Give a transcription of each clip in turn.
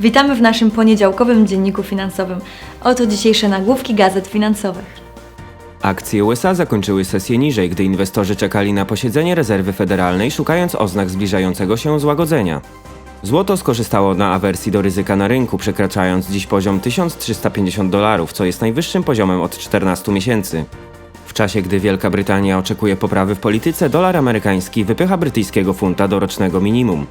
Witamy w naszym poniedziałkowym dzienniku finansowym. Oto dzisiejsze nagłówki gazet finansowych. Akcje USA zakończyły sesję niżej, gdy inwestorzy czekali na posiedzenie rezerwy federalnej, szukając oznak zbliżającego się złagodzenia. Złoto skorzystało na awersji do ryzyka na rynku, przekraczając dziś poziom 1350 dolarów, co jest najwyższym poziomem od 14 miesięcy. W czasie, gdy Wielka Brytania oczekuje poprawy w polityce, dolar amerykański wypycha brytyjskiego funta do rocznego minimum.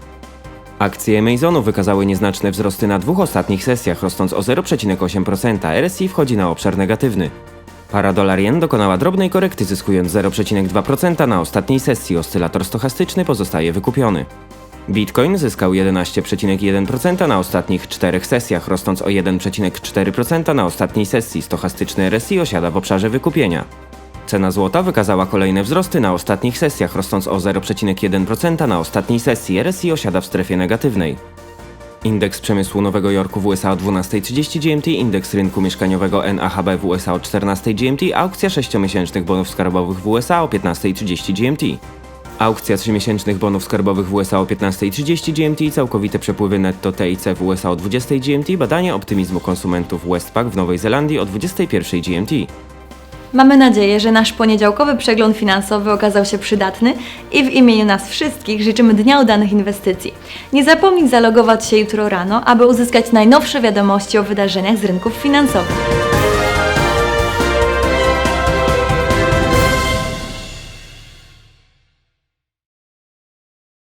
Akcje Amazonu wykazały nieznaczne wzrosty na dwóch ostatnich sesjach, rosnąc o 0,8%. RSI wchodzi na obszar negatywny. Para dolar jen dokonała drobnej korekty, zyskując 0,2% na ostatniej sesji. Oscylator stochastyczny pozostaje wykupiony. Bitcoin zyskał 11,1% na ostatnich czterech sesjach, rosnąc o 1,4% na ostatniej sesji. Stochastyczny RSI osiada w obszarze wykupienia. Cena złota wykazała kolejne wzrosty na ostatnich sesjach, rosnąc o 0,1% na ostatniej sesji. RSI osiada w strefie negatywnej. Indeks przemysłu Nowego Jorku w USA o 12.30 GMT, indeks rynku mieszkaniowego NAHB w USA o 14.00 GMT, aukcja 6-miesięcznych bonów skarbowych w USA o 15.30 GMT. Aukcja 3-miesięcznych bonów skarbowych w USA o 15.30 GMT, całkowite przepływy netto TIC w USA o 20.00 GMT, badanie optymizmu konsumentów Westpac w Nowej Zelandii o 21.00 GMT. Mamy nadzieję, że nasz poniedziałkowy przegląd finansowy okazał się przydatny i w imieniu nas wszystkich życzymy dnia udanych inwestycji. Nie zapomnij zalogować się jutro rano, aby uzyskać najnowsze wiadomości o wydarzeniach z rynków finansowych.